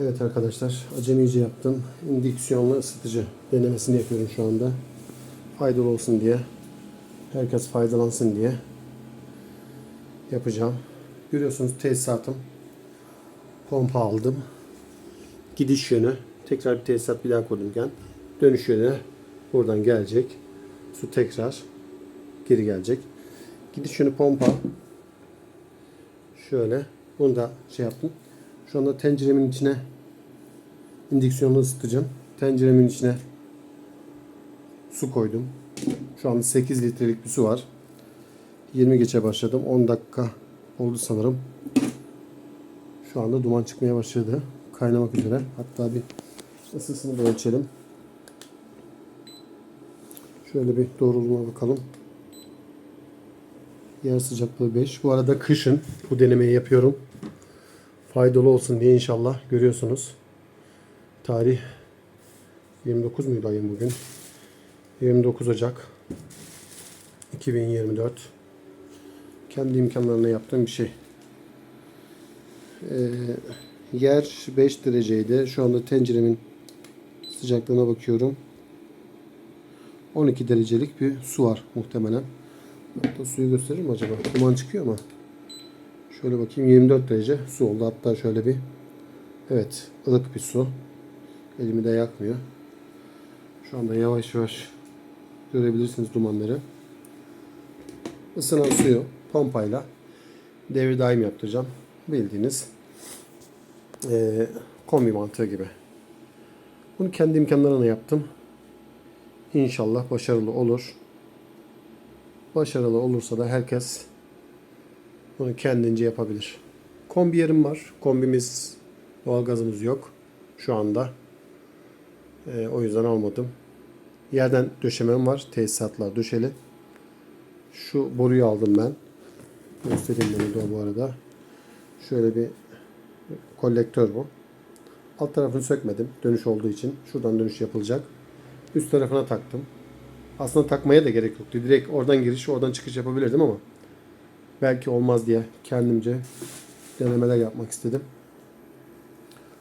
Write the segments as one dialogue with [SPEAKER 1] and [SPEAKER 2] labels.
[SPEAKER 1] Evet arkadaşlar acemice yaptım. İndüksiyonlu ısıtıcı denemesini yapıyorum şu anda. Faydalı olsun diye. Herkes faydalansın diye yapacağım. Görüyorsunuz tesisatım. Pompa aldım. Gidiş yönü. Tekrar bir tesisat bir daha gen. Dönüş yönü buradan gelecek. Su tekrar geri gelecek. Gidiş yönü pompa. Şöyle. Bunu da şey yaptım. Şu anda tenceremin içine indüksiyonlu ısıtacağım. Tenceremin içine su koydum. Şu anda 8 litrelik bir su var. 20 geçe başladım. 10 dakika oldu sanırım. Şu anda duman çıkmaya başladı. Kaynamak üzere. Hatta bir ısısını da ölçelim. Şöyle bir doğruluğuna bakalım. Yer sıcaklığı 5. Bu arada kışın bu denemeyi yapıyorum. Faydalı olsun diye inşallah görüyorsunuz. Tarih 29 muydu ayın bugün? 29 Ocak 2024. Kendi imkanlarına yaptığım bir şey. Ee, yer 5 dereceydi. Şu anda tenceremin sıcaklığına bakıyorum. 12 derecelik bir su var muhtemelen. Hatta suyu gösterir acaba? Duman çıkıyor mu? Şöyle bakayım 24 derece su oldu. Hatta şöyle bir evet ılık bir su. Elimi de yakmıyor. Şu anda yavaş yavaş görebilirsiniz dumanları. Isınan suyu pompayla devir daim yaptıracağım. Bildiğiniz eee kombi mantığı gibi. Bunu kendi imkanlarına yaptım. İnşallah başarılı olur. Başarılı olursa da herkes bunu kendince yapabilir. Kombi yerim var. Kombimiz, doğalgazımız yok şu anda. Ee, o yüzden almadım. Yerden döşemem var. Tesisatla döşeli. Şu boruyu aldım ben. Göstereyim bunu da bu arada. Şöyle bir kolektör bu. Alt tarafını sökmedim. Dönüş olduğu için. Şuradan dönüş yapılacak. Üst tarafına taktım. Aslında takmaya da gerek yoktu. Direkt oradan giriş, oradan çıkış yapabilirdim ama belki olmaz diye kendimce denemeler yapmak istedim.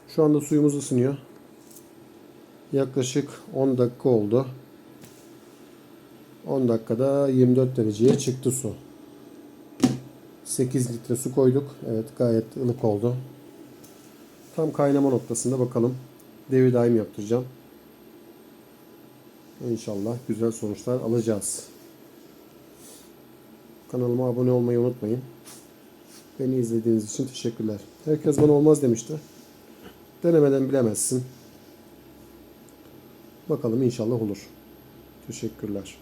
[SPEAKER 1] Şu anda suyumuz ısınıyor. Yaklaşık 10 dakika oldu. 10 dakikada 24 dereceye çıktı su. 8 litre su koyduk. Evet gayet ılık oldu. Tam kaynama noktasında bakalım. Devir daim yaptıracağım. İnşallah güzel sonuçlar alacağız. Kanalıma abone olmayı unutmayın. Beni izlediğiniz için teşekkürler. Herkes bana olmaz demişti. Denemeden bilemezsin. Bakalım inşallah olur. Teşekkürler.